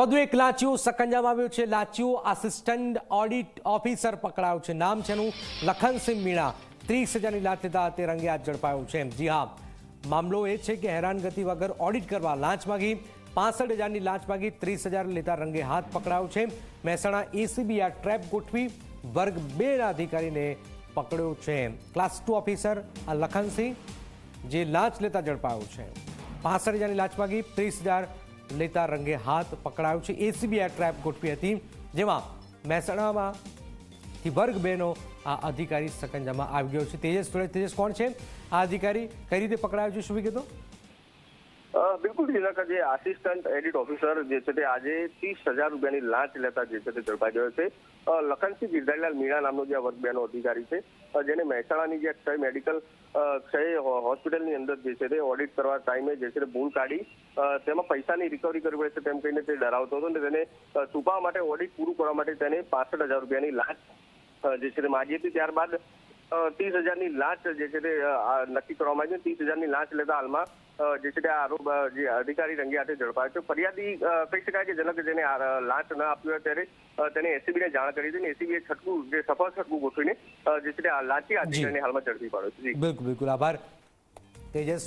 વધુ એક લાંચીઓ સકંજામાં આવ્યું છે. લાંચીઓ આસિસ્ટન્ટ ઓડિટ ઓફિસર પકડાયો છે. નામ છે એનું લખનસિંહ મીણા. ત્રીસ હજારની લાંચ લેતા તે રંગે હાથ ઝડપાયો છે જી હા. મામલો એ છે કે હેરાનગતિ વગર ઓડિટ કરવા લાંચ માગી. પાસઠ હજારની લાંચ માગી, ત્રીસ હજાર લેતા રંગે હાથ પકડાયો છે. મહેસાણા એસીબી આ ટ્રેપ ગોઠવી વર્ગ બેના અધિકારીને પકડ્યો છે ક્લાસ ટુ ઓફિસર આ લખનસિંહ જે લાંચ લેતા ઝડપાયો છે પાસઠ હજારની લાંચ માગી, ત્રીસ હજાર લેતા રંગે હાથ પકડાયો છે. એસીબી આ ટ્રેપ ગોઠવી હતી, જેમાં મહેસાણામાં થી વર્ગ બેનો આ અધિકારી સકંજામાં આવી ગયો છે. તેજસ તેજસ કોણ છે? આ અધિકારી કઈ રીતે પકડાયો છે? શું વિગતો? બિલકુલ તિલક જે આસિસ્ટન્ટ એડિટ ઓફિસર જે છે તે આજે ત્રીસ હજાર રૂપિયાની લાંચ લેતા જે છે તે ઝડપાઈ ગયો છે. લખનસિંહ ગિરધારીલાલ મીણા નામનો જે વર્ગ બેનો અધિકારી છે જેને મહેસાણાની જે ક્ષય મેડિકલ ક્ષય હોસ્પિટલની અંદર જે છે તે ઓડિટ કરવા ટાઈમે જે છે તે ભૂલ કાઢી તેમાં પૈસાની રિકવરી કરવી પડે છે તેમ કહીને તે ડરાવતો હતો અને તેને છુપાવવા માટે ઓડિટ પૂરું કરવા માટે તેને પાસઠ હજાર રૂપિયાની લાંચ જે છે તે માગી હતી. ત્યારબાદ ત્રીસ હજારની લાંચ જે છે તે નક્કી કરવામાં આવી છે. ત્રીસ હજારની લાંચ લેતા હાલમાં જે છે તે આરોપ જે અધિકારી રંગે હાથે ઝડપાયો છે. ફરિયાદી કહી શકાય કે જનક જેને લાંચ ન આપ્યો હોય ત્યારે તેને એસીબી ને જાણ કરી હતી અને એસીબી છટકું જે સફળ છટકું ગોઠવીને જે છે તે આ લાંચી અધિકારીને હાલમાં ઝડપી પાડ્યો છે. બિલકુલ બિલકુલ. આભાર. તેજસ.